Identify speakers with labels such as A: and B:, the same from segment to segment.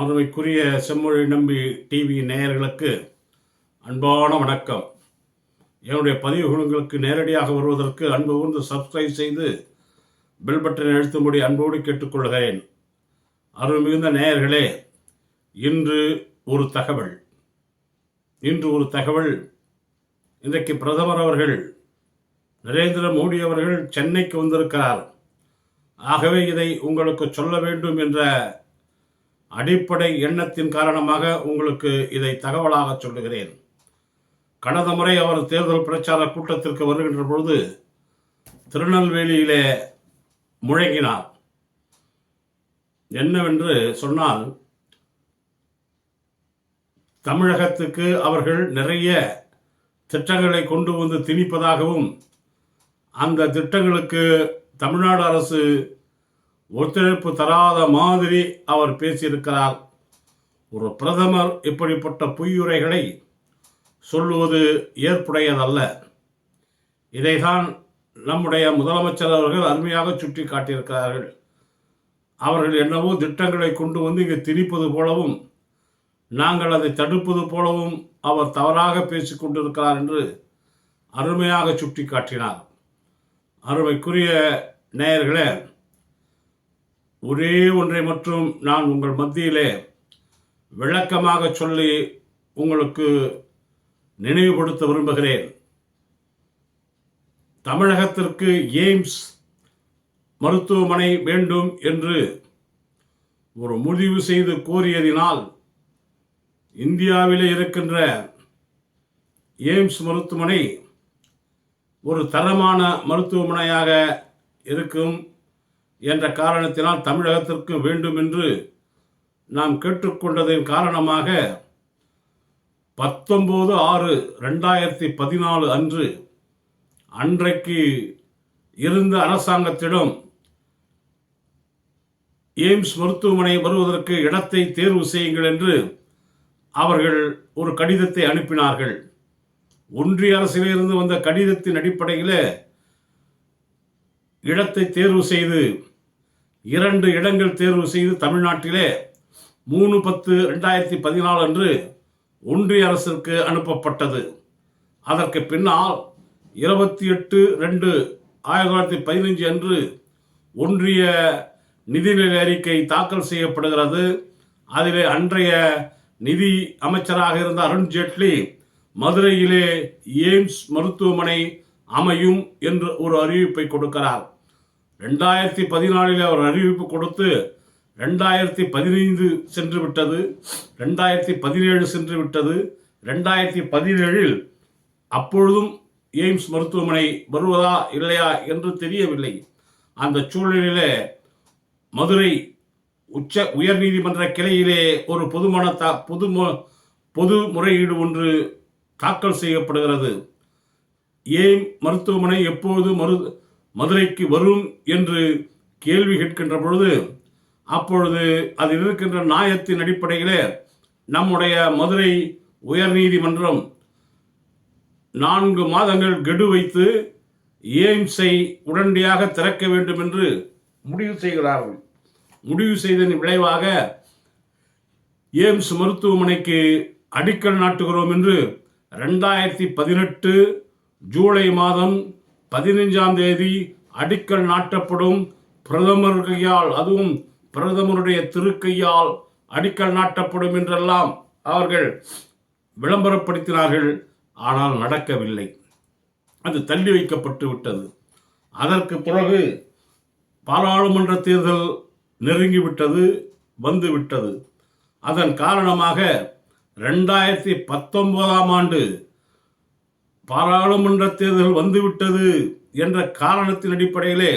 A: அருமைக்குரிய செம்மொழி நம்பி டிவி நேயர்களுக்கு அன்பான வணக்கம். என்னுடைய பதிவுகளுக்கு நேரடியாக வருவதற்கு அன்பு கூர்ந்து சப்ஸ்கிரைப் செய்து பெல் பட்டனை அழுத்தும்படி அன்போடு கேட்டுக்கொள்கிறேன். அருள் மிகுந்த நேயர்களே இன்று ஒரு தகவல். இன்று ஒரு தகவல். இன்றைக்கு பிரதமர் அவர்கள் நரேந்திர மோடி அவர்கள் சென்னைக்கு வந்திருக்கிறார். ஆகவே இதை உங்களுக்கு சொல்ல வேண்டும் என்ற அடிப்படை எண்ணத்தின் காரணமாக உங்களுக்கு இதை தகவலாக சொல்லுகிறேன். கடந்த முறை அவர் தேர்தல் பிரச்சார கூட்டத்திற்கு வருகின்ற பொழுது திருநெல்வேலியிலே முழங்கினார். என்னவென்று சொன்னால் தமிழகத்துக்கு அவர்கள் நிறைய திட்டங்களை கொண்டு வந்து திணிப்பதாகவும் அந்த திட்டங்களுக்கு தமிழ்நாடு அரசு ஒத்துழைப்பு தராத மாதிரி அவர் பேசியிருக்கிறார். ஒரு பிரதமர் இப்படிப்பட்ட பொய்யுரைகளை சொல்லுவது ஏற்புடையதல்ல. இதைதான் நம்முடைய முதலமைச்சர் அவர்கள் அருமையாக சுட்டி காட்டியிருக்கிறார்கள் அவர்கள் என்னவோ திட்டங்களை கொண்டு வந்து இங்கு திணிப்பது போலவும் நாங்கள் அதை தடுப்பது போலவும் அவர் தவறாக பேசிக் கொண்டிருக்கிறார் என்று அருமையாக சுட்டி காட்டினார் அருமைக்குரிய நேயர்களே ஒரே ஒன்றை மட்டும் நான் உங்கள் மத்தியிலே விளக்கமாக சொல்லி உங்களுக்கு நினைவுபடுத்த விரும்புகிறேன். தமிழகத்திற்கு எய்ம்ஸ் மருத்துவமனை வேண்டும் என்று ஒரு முடிவு செய்து கோரியதினால் இந்தியாவிலே இருக்கின்ற எய்ம்ஸ் மருத்துவமனை ஒரு தரமான மருத்துவமனையாக இருக்கும். என்ற காரணத்தினால் தமிழகத்திற்கு வேண்டும் என்று நாம் கேட்டுக்கொண்டதன் காரணமாக பத்தொம்போது ஆறு ரெண்டாயிரத்தி பதினாலு அன்று அன்றைக்கு இருந்த அரசாங்கத்திடம் எய்ம்ஸ் மருத்துவமனை வருவதற்கு இடத்தை தேர்வு செய்யுங்கள் என்று அவர்கள் ஒரு கடிதத்தை அனுப்பினார்கள். ஒன்றிய அரசிலிருந்து வந்த கடிதத்தின் அடிப்படையில் இடத்தை தேர்வு செய்து இரண்டு இடங்கள் தேர்வு செய்து தமிழ்நாட்டிலே மூணு பத்து ரெண்டாயிரத்தி பதினாலு அன்று ஒன்றிய அரசிற்கு அனுப்பப்பட்டது. அதற்கு பின்னால் இருபத்தி எட்டு ரெண்டு ஆயிரத்தி தொள்ளாயிரத்தி பதினைஞ்சு அன்று ஒன்றிய நிதிநிலை அறிக்கை தாக்கல் செய்யப்படுகிறது. அதிலே அன்றைய நிதி அமைச்சராக இருந்த அருண் ஜேட்லி மதுரையிலே எய்ம்ஸ் மருத்துவமனை அமையும் என்று ஒரு அறிவிப்பை கொடுக்கிறார். ரெண்டாயிரத்தி பதினாலில் அவர் அறிவிப்பு கொடுத்து ரெண்டாயிரத்தி பதினைந்து சென்று விட்டது ரெண்டாயிரத்தி பதினேழு சென்று விட்டது ரெண்டாயிரத்தி பதினேழில் அப்பொழுதும் எய்ம்ஸ் மருத்துவமனை வருவதா இல்லையா என்று தெரியவில்லை. அந்த சூழ்நிலையிலே மதுரை உச்ச உயர்நீதிமன்ற கிளையிலே ஒரு பொதுமன தா பொது பொது முறையீடு ஒன்று தாக்கல் செய்யப்படுகிறது. ஏன் மருத்துவமனை எப்போது மரு மதுரைக்கு வரும் என்று கேள்வி கேட்கின்ற பொழுது அப்பொழுது அதில் இருக்கின்ற நியாயத்தின் அடிப்படையிலே நம்முடைய மதுரை உயர்நீதிமன்றம் நான்கு மாதங்கள் கெடு வைத்து எய்ம்ஸை உடனடியாக திறக்க வேண்டும் என்று முடிவு செய்கிறார்கள். முடிவு செய்ததன் விளைவாக எய்ம்ஸ் மருத்துவமனைக்கு அடிக்கல் நாட்டுகிறோம் என்று ரெண்டாயிரத்தி பதினெட்டு ஜூலை மாதம் பதினைஞ்சாம் தேதி அடிக்கல் நாட்டப்படும் பிரதமர் கையால் அதுவும் பிரதமருடைய திருக்கையால் அடிக்கல் நாட்டப்படும் என்றெல்லாம் அவர்கள் விளம்பரப்படுத்தினார்கள். ஆனால் நடக்கவில்லை. அது தள்ளி வைக்கப்பட்டு விட்டது. அதற்கு பிறகு பாராளுமன்ற தேர்தல் நெருங்கிவிட்டது வந்துவிட்டது அதன் காரணமாக ரெண்டாயிரத்தி பத்தொன்பதாம் ஆண்டு பாராளுமன்ற தேர்தல் வந்துவிட்டது என்ற காரணத்தின் அடிப்படையிலே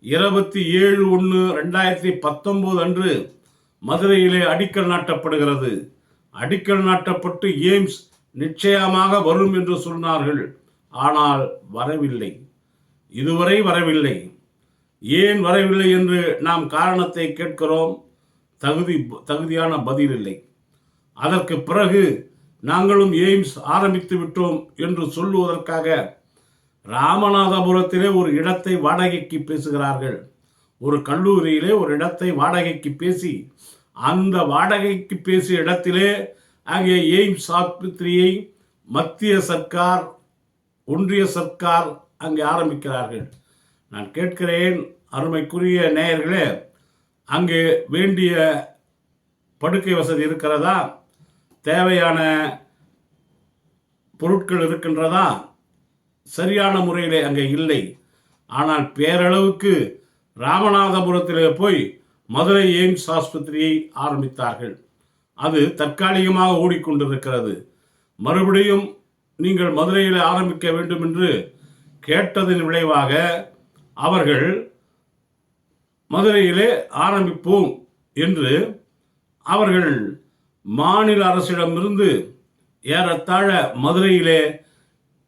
A: இருபத்தி ஏழு ஒன்று ரெண்டாயிரத்தி பத்தொன்பது அன்று மதுரையிலே அடிக்கல் நாட்டப்படுகிறது. அடிக்கல் நாட்டப்பட்டு எய்ம்ஸ் நிச்சயமாக வரும் என்று சொன்னார்கள். ஆனால் வரவில்லை. இதுவரை வரவில்லை. ஏன் வரவில்லை என்று நாம் காரணத்தை கேட்கிறோம். தகுதி தகுதியான பதில் இல்லை. அதற்கு பிறகு நாங்களும் எய்ம்ஸ் ஆரம்பித்து விட்டோம் என்று சொல்லுவதற்காக ராமநாதபுரத்திலே ஒரு இடத்தை வாடகைக்கு பேசுகிறார்கள். ஒரு கல்லூரியிலே ஒரு இடத்தை வாடகைக்கு பேசி அந்த வாடகைக்கு பேசிய இடத்திலே அங்கே எய்ம்ஸ் ஆஸ்பத்திரியை மத்திய சர்க்கார் ஒன்றிய சர்க்கார் அங்கே ஆரம்பிக்கிறார்கள். நான் கேட்கிறேன் அருமைக்குரிய நேயர்களே அங்கே வேண்டிய படுக்கை வசதி இருக்கிறதா? தேவையான பொருட்கள் இருக்கின்றதா? சரியான முறையிலே அங்கே இல்லை. ஆனால் பேரளவுக்கு ராமநாதபுரத்திலே போய் மதுரை எய்ம்ஸ் ஆஸ்பத்திரியை ஆரம்பித்தார்கள். அது தற்காலிகமாக ஓடிக்கொண்டிருக்கிறது. மறுபடியும் நீங்கள் மதுரையில் ஆரம்பிக்க வேண்டும் என்று கேட்டதன் விளைவாக அவர்கள் மதுரையிலே ஆரம்பிப்போம் என்று அவர்கள் மாநில அரசிடமிருந்து ஏறத்தாழ மதுரையிலே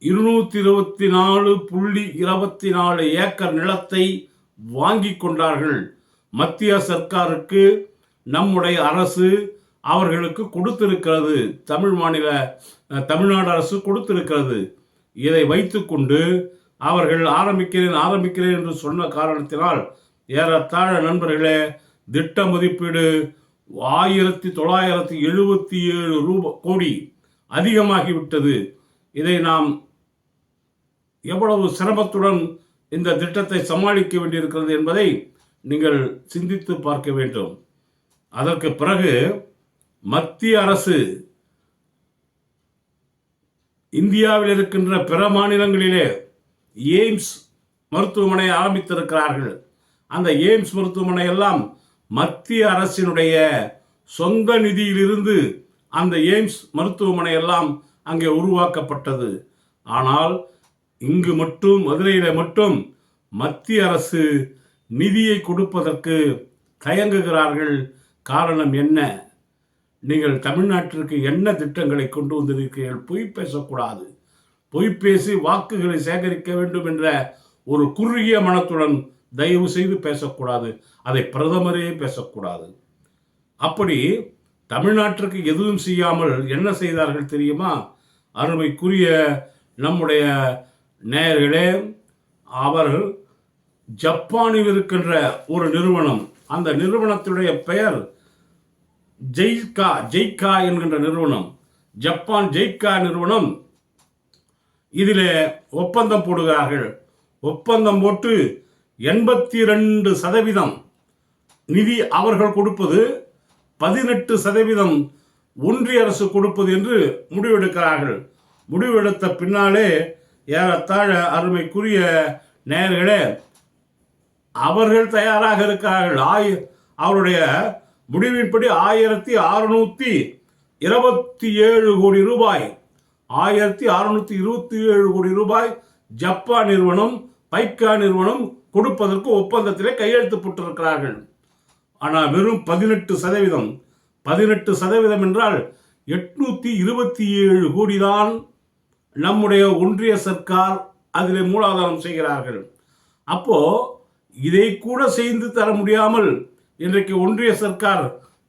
A: இருநூத்தி இருபத்தி நாலு புள்ளி இருபத்தி நாலு ஏக்கர் நிலத்தை வாங்கி கொண்டார்கள். மத்திய சர்க்காருக்கு நம்முடைய அரசு அவர்களுக்கு கொடுத்திருக்கிறது. தமிழ் மாநில தமிழ்நாடு அரசு கொடுத்திருக்கிறது. இதை வைத்துக்கொண்டு அவர்கள் ஆரம்பிக்கிறேன் ஆரம்பிக்கிறேன் என்று சொன்ன காரணத்தினால் ஏறத்தாழ நண்பர்களே திட்ட மதிப்பீடு ஆயிரத்தி தொள்ளாயிரத்தி எழுபத்தி ஏழு ரூபா கோடி அதிகமாகிவிட்டது. இதை நாம் எவ்வளவு சிரமத்துடன் இந்த திட்டத்தை சமாளிக்க வேண்டியிருக்கிறது என்பதை நீங்கள் சிந்தித்து பார்க்க வேண்டும். அதற்கு பிறகு மத்திய அரசு இந்தியாவில் இருக்கின்ற பிற மாநிலங்களிலே எய்ம்ஸ் மருத்துவமனை ஆரம்பித்திருக்கிறார்கள். அந்த எய்ம்ஸ் மருத்துவமனை எல்லாம் மத்திய அரசினுடைய சொந்த நிதியிலிருந்து அந்த எய்ம்ஸ் மருத்துவமனை எல்லாம் அங்கே உருவாக்கப்பட்டது. ஆனால் இங்கு மட்டும் மதுரையில் மட்டும் மத்திய அரசு நிதியை கொடுப்பதற்கு தயங்குகிறார்கள் காரணம் என்ன? நீங்கள் தமிழ்நாட்டிற்கு என்ன திட்டங்களை கொண்டு வந்திருக்கிறீர்கள்? பொய் பேசக்கூடாது. பொய் பேசி வாக்குகளை சேகரிக்க வேண்டும் என்ற ஒரு குறுகிய மனத்துடன் தயவு செய்து பேசக்கூடாது. அதை பிரதமரே பேசக்கூடாது. அப்படி தமிழ்நாட்டிற்கு எதுவும் செய்யாமல் என்ன செய்தார்கள் தெரியுமா? அருமைக்குரிய நம்முடைய நேயர்களே அவர் ஜப்பானில் இருக்கின்ற ஒரு நிறுவனம். அந்த நிறுவனத்துடைய பெயர் ஜெய்கா ஜெய்கா என்கின்ற நிறுவனம். ஜப்பான் ஜெய்கா நிறுவனம். இதிலே ஒப்பந்தம் போடுகிறார்கள். ஒப்பந்தம் போட்டு எண்பத்தி ரெண்டு சதவீதம் நிதி அவர்கள் கொடுப்பது பதினெட்டு சதவீதம் ஒன்றிய அரசு கொடுப்பது என்று முடிவெடுக்கிறார்கள். முடிவெடுத்த பின்னாலே ஏறத்தாழ அருமைக்குரிய நேர்களே அவர்கள் தயாராக இருக்கிறார்கள். ஆய் அவருடைய முடிவின்படி ஆயிரத்தி அறுநூத்தி இருபத்தி ஏழு கோடி ரூபாய் ஆயிரத்தி அறுநூத்தி இருபத்தி ஏழு கோடி ரூபாய் ஜப்பான் நிறுவனம் பைக்கா நிறுவனம் கொடுப்பதற்கு ஒப்பந்தத்திலே கையெழுத்து போட்டிருக்கிறார்கள். ஆனால் வெறும் பதினெட்டு சதவீதம் பதினெட்டு சதவீதம் என்றால் எட்நூத்தி இருபத்தி ஏழு கோடி தான் நம்முடைய ஒன்றிய சர்க்கார் அதில் மூலாதாரம் செய்கிறார்கள். அப்போ இதை கூட செய்து தர முடியாமல் இன்றைக்கு ஒன்றிய சர்க்கார்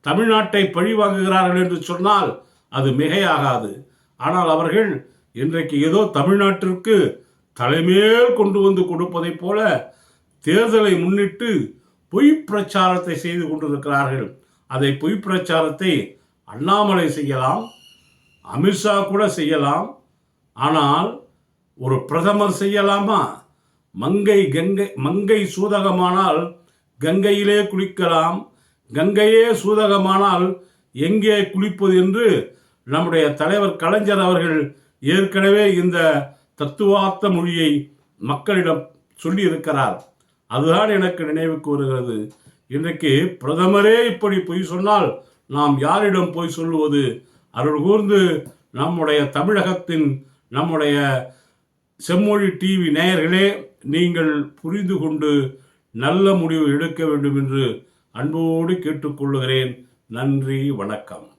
A: தமிழ்நாட்டை பழிவாங்குகிறார்கள் என்று சொன்னால் அது மிகையாகாது. ஆனால் அவர்கள் இன்றைக்கு ஏதோ தமிழ்நாட்டிற்கு தலைமேல் கொண்டு வந்து கொடுப்பதைப் போல தேர்தலை முன்னிட்டு பொய் பிரச்சாரத்தை செய்து கொண்டிருக்கிறார்கள். அதை பொய் பிரச்சாரத்தை அண்ணாமலை செய்யலாம் அமித்ஷா கூட செய்யலாம். ஆனால் ஒரு பிரதமர் செய்யலாமா? மங்கை கங்கை மங்கை சூதகமானால் கங்கையிலே குளிக்கலாம். கங்கையே சூதகமானால் எங்கே குளிப்பது என்று நம்முடைய தலைவர் கலைஞர் அவர்கள் ஏற்கனவே இந்த தத்துவார்த்த மொழியை மக்களிடம் சொல்லியிருக்கிறார். அதுதான் எனக்கு நினைவுக்கு வருகிறது இன்றைக்கு பிரதமரே இப்படி பொய் சொன்னால் நாம் யாரிடம் போய் சொல்லுவது? அருள் கூர்ந்து நம்முடைய தமிழகத்தின் நம்முடைய செம்மொழி டிவி நேயர்களே நீங்கள் புரிந்து கொண்டு நல்ல முடிவு எடுக்க வேண்டும் என்று அன்போடு கேட்டுக்கொள்கிறேன். நன்றி வணக்கம்.